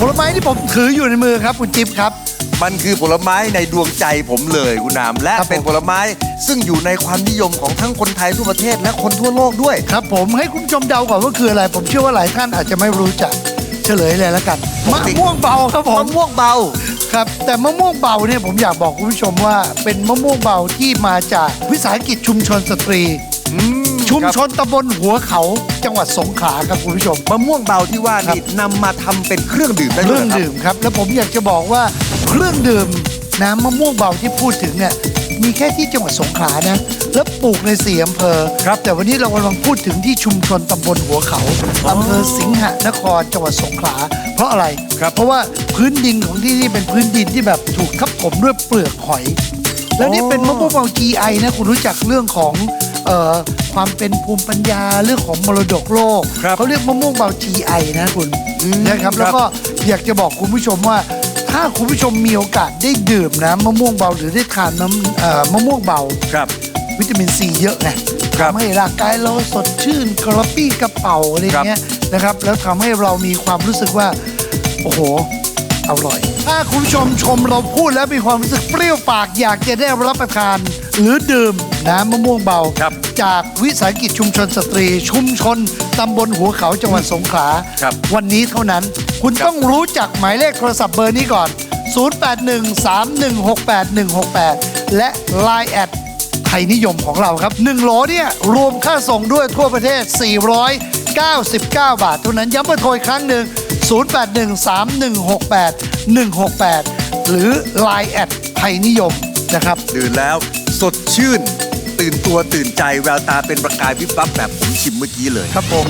ผลไม้ที่ผมถืออยู่ในมือครับคุณจิ๊บครับ มันคือผลไม้ในดวงใจผมเลยคุณนามและครับผม เป็นผลไม้ซึ่งอยู่ในความนิยมของทั้งคนไทยทั่วประเทศและคนทั่วโลกด้วย ครับผมให้คุณผู้ชมเดาก่อนว่าคืออะไร ผมเชื่อว่าหลายท่านอาจจะไม่รู้จักเฉลยเลยแล้วกันมะม่วงเบาครับผม มะม่วงเบา ครับแต่มะม่วงเบาเนี่ยผมอยากบอกคุณผู้ชมว่าเป็นมะม่วงเบาที่มาจากวิสาหกิจชุมชนสตรีอืม ชุมครับชนตำบลหัวเขาจังหวัดสงขลาครับคุณผู้ชม มะม่วงเบาที่ว่านี่นำมาทำเป็นเครื่องดื่มได้เคด้วรื่ยองเหรอครับ ดื่มครับ แล้วผมอยากจะบอกว่าเครื่องดื่มน้ำมะม่วงเบาที่พูดถึงเนี่ยมีแค่ที่จังหวัดสงขลานะ แล้วปลูกในสี่อำเภอครับ แต่วันนี้เรากำลังพูดถึงที่ชุมชนตำบลหัวเขาอำเภอสิงหนครจังหวัดสงขลาเพราะอะไรครับ เพราะว่าพื้นดินของที่นี่เป็นพื้นดินที่แบบถูกทับถมด้วยเปลือกหอย แล้วนี่เป็นมะม่วงเบา GI นะคุณรู้จักเรื่องของ เอ่อความเป็นภูมิปัญญาเรื่องของมรดกโลก ครับเขาเรียกมะม่วงเบา GI นะคุณอืมนะครับ ครับ แล้วก็อยากจะบอกคุณผู้ชมว่า ถ้าคุณผู้ชมมีโอกาสได้ดื่มน้ำมะม่วงเบาหรือได้ทานน้ำเอ่อมะม่วงเบา ครับ วิตามินซีเยอะไงครับทำให้ร่างกายเราสดชื่นกระปรี้กระเป๋าอะไรเงี้ยนะครับ แล้วทำให้เรามีความรู้สึกว่า โอ้โห อร่อย ถ้าคุณผู้ชมชมเราพูดแล้วมีความรู้สึกเปรี้ยวปากอยากจะได้รับประทาน หรือดื่มน้ำมะม่วงเบา ครับจากวิสาหกิจชุมชนสตรี ชุมชนตำบลหัวเขาจังหวัดสงขลาครับวันนี้เท่านั้น คุณครับ ต้องรู้จักหมายเลขโทรศัพท์เบอร์นี้ก่อน 0813168168 และ Line แอดไทยนิยมของเราครับ 1โหลเนี่ย รวมค่าส่งด้วยทั่วประเทศ 499 บาท เท่านั้นย้ำเบอร์โทรอีกครั้งหนึ่ง 0813168168 หรือ Line แอดไทยนิยมนะครับ ดื่มแล้วสดชื่น ตื่นตัวตื่นใจแววตาเป็นประกายวิบวับแบบผมชิมเมื่อกี้เลย ครับผม